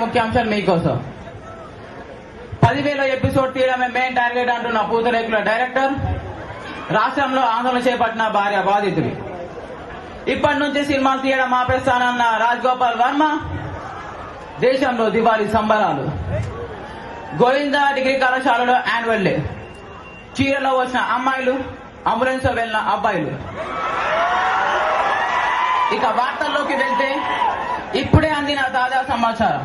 ముఖ్యాంశాలు మీకోసం. పదివేల ఎపిసోడ్ తీయడమే మెయిన్ టార్గెట్ అంటున్న పూతరేకుల డైరెక్టర్ రాష్ట్రంలో ఆందోళన చేపట్టిన భార్య బాధితులు. ఇప్పటి నుంచి సినిమాలు తీయడం ఆపేస్తానన్న రాజ్ గోపాల్ వర్మ దేశంలో దివాళీ సంబరాలు. గోవిందా డిగ్రీ కళాశాలలో యాన్యువల్ డే. చీరలో వచ్చిన అమ్మాయిలు అంబులెన్స్లో వెళ్ళిన అబ్బాయిలు. ఇక వార్తల్లోకి వెళ్తే అందిన తాజా సమాచారం.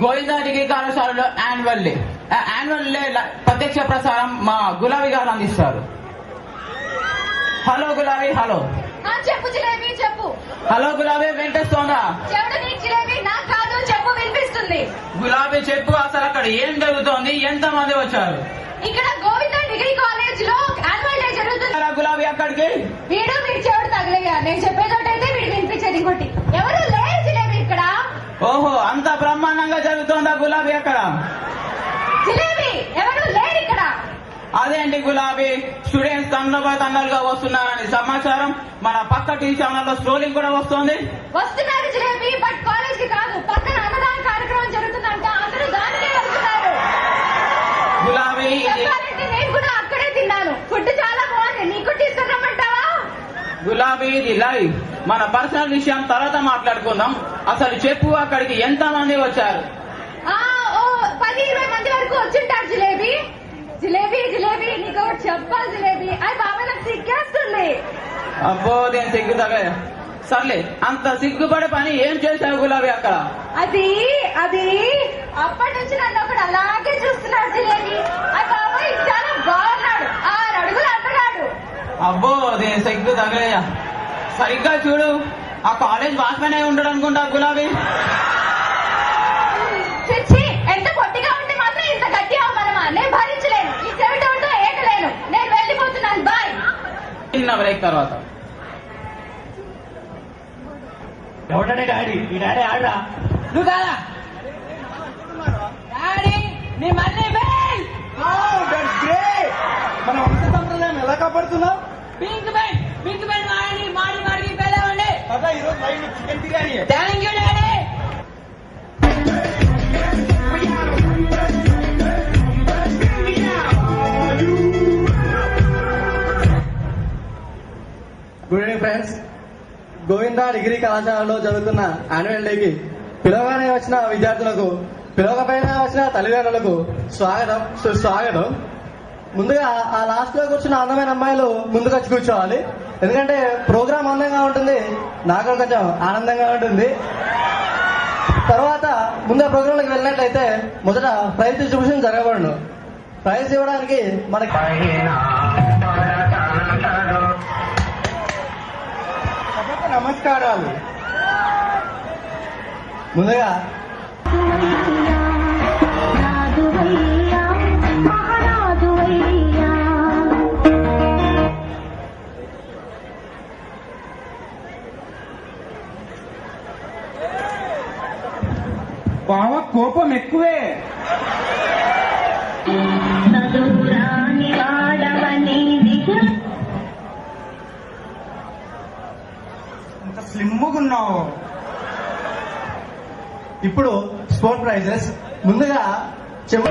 గోవిందా డిగ్రీ కళాశాలలో యాన్యువల్ డే యాన్యువల్ డే ప్రత్యక్ష ప్రసారం మా గులాబీ గారు అందిస్తారు. హలో గులాబీ హలో. చెప్పు జిలేబీ చెప్పు. హలో గులాబీ వెంటేస్తోందా చెప్పు వినిపిస్తుంది. గులాబీ చెప్పు అసలు అక్కడ ఏం జరుగుతోంది? ఎంత మంది వచ్చారు? ఇక్కడ గోవింద డిగ్రీ కాలేజ్లో యాన్యువల్ డే జరుగుతుంది. గులాబీ అక్కడికి? వీడు వీడి చెవుడు తగలయ్యా నేను చెప్పేదోటైతే వీడు వినిపించేది ఇంకోటి ఎవరు లేరు జిలేబీ ఇక్కడ ఓహో అంత బ్రహ్మాండంగా జరుగుతోందా గులాబీ అక్కడ? అదేంటి గులాబీ. స్టూడెంట్స్ తండోబా తండాలుగా వస్తున్నారని సమాచారం. మన పక్క టీవీ ఛానల్లో స్ట్రోలింగ్ కూడా వస్తోంది. వస్తున్నారు జిలేబీ బట్ కాలేజ్కి కాదు పక్కన అన్నదాన కార్యక్రమం జరుగుతుందంట అందరూ దానికే వెళ్తున్నారు గులాబీ ఇది చెప్పాలంటే నేను కూడా అక్కడే తిన్నాను ఫుడ్ చాలా బాగుంది నీకు తీసుకురమ్మంటావా గులాబీ ఇది లైవ్. మన పర్సనల్ విషయం తర్వాత మాట్లాడుకుందాం. అసలు చెప్పు అక్కడికి ఎంత మంది వచ్చారు? ఆ, ఓ పది ఇరవై మంది వరకు వచ్చింటారు జిలేబీ. జిలేబీ జిలేబీ నీకు ఒకటి చెప్పాలి జిలేబీ. అయ్యి బాబా నాకు సిగ్గేస్తుంది. అబ్బో నేను సిగ్గు తగలే సర్లే అంత సిగ్గుపడే పని ఏం చేశావు గులాబీ అక్కడ అది అది అప్పటి నుంచి నన్ను ఒకడు అలాగే చూస్తున్నాడు జిలేబీ. అయ్యి బాబాయ్ చాలా బాగున్నాడు. ఆరు అడుగులు అందగాడు అబ్బో నేను సిగ్గు తగలేయా సరిగ్గా చూడు. ఆ కాలేజ్ వాచ్మెన్ అయి ఉండడు అనుకుంటా గులాబీ. ఎంత పొట్టిగా ఉంటే మాత్రం ఇంత గట్టి అవమానమా నేను భరించలేను. ఈ చెవిటోడితో ఏకలేను. నేను వెళ్ళిపోతున్నాను. బాయ్. చిన్న బ్రేక్ తర్వాత. ఎవడంటే డాడీ? ఈ డాడీ ఆడరా? నువ్వు కాదా? డాడీ నీ మళ్ళీ బెల్ మన వంశ సంప్రదాయం ఎలా కాపాడుతున్నావు? Pink bell chicken biryani thank you daddy good evening friends Govinda degree కళాశాలలో జరుగుతున్న యాన్యువల్ డేకి పిలవగానే వచ్చిన విద్యార్థులకు పిలవకపోయినా వచ్చిన తల్లిదండ్రులకు స్వాగతం సుస్వాగతం ముందుగా ఆ లాస్ట్లో కూర్చున్న అందమైన అమ్మాయిలు ముందుకు వచ్చి కూర్చోవాలి. ఎందుకంటే ప్రోగ్రామ్ అందంగా ఉంటుంది నాకు కొంచెం ఆనందంగా ఉంటుంది. తర్వాత ముందు ప్రోగ్రాంలోకి వెళ్ళినట్లయితే మొదట ప్రైజ్ డిస్ట్రిబ్యూషన్ జరగబడును. ప్రైజ్ ఇవ్వడానికి మనకి నమస్కారాలు. ముందుగా బావ కోపం ఎక్కువే. ఇంత స్లిమ్గా ఉన్నావు ఇప్పుడు స్పోర్ట్ ప్రైజెస్ ముందుగా చెప్పు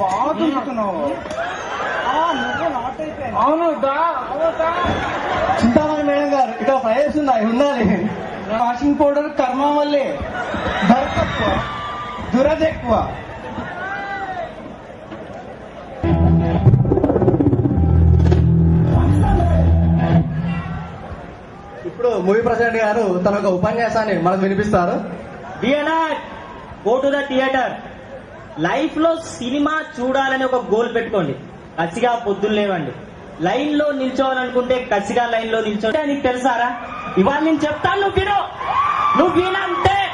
బాగా అవును చింతామణి మేడం గారు ఇక్కడ ప్రైజెస్ ఉన్నాయి ఉండాలి. వాషింగ్ పౌడర్ కర్మ వల్లే ధర తక్కువ దురద ఎక్కువ. ఇప్పుడు మూవీ ప్రెసిడెంట్ గారు తన ఒక ఉపన్యాసాన్ని మనకు వినిపిస్తారు. Dear go to the theatre లైఫ్లో సినిమా చూడాలని ఒక గోల్ పెట్టుకోండి. కసిగా పొద్దున్న లేవండి. లైన్లో నిల్చోవాలనుకుంటే కసిగా లైన్లో నిల్చోండి. నీకు తెలుసారా? ఇవాళ నేను చెప్తాను నువ్వు విను. నువ్వు వినంటే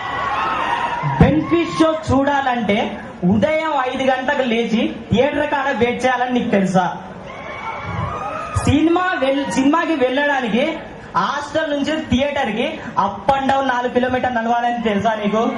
బెనిఫిట్ షో చూడాలంటే ఉదయం ఐదు గంటలకు లేచి థియేటర్ కాడ వెయిట్ చేయాలని నీకు తెలుసా? సినిమా సినిమాకి వెళ్ళడానికి హాస్టల్ నుంచి థియేటర్కి అప్ అండ్ డౌన్ నాలుగు కిలోమీటర్ నడవాలని తెలుసా నీకు?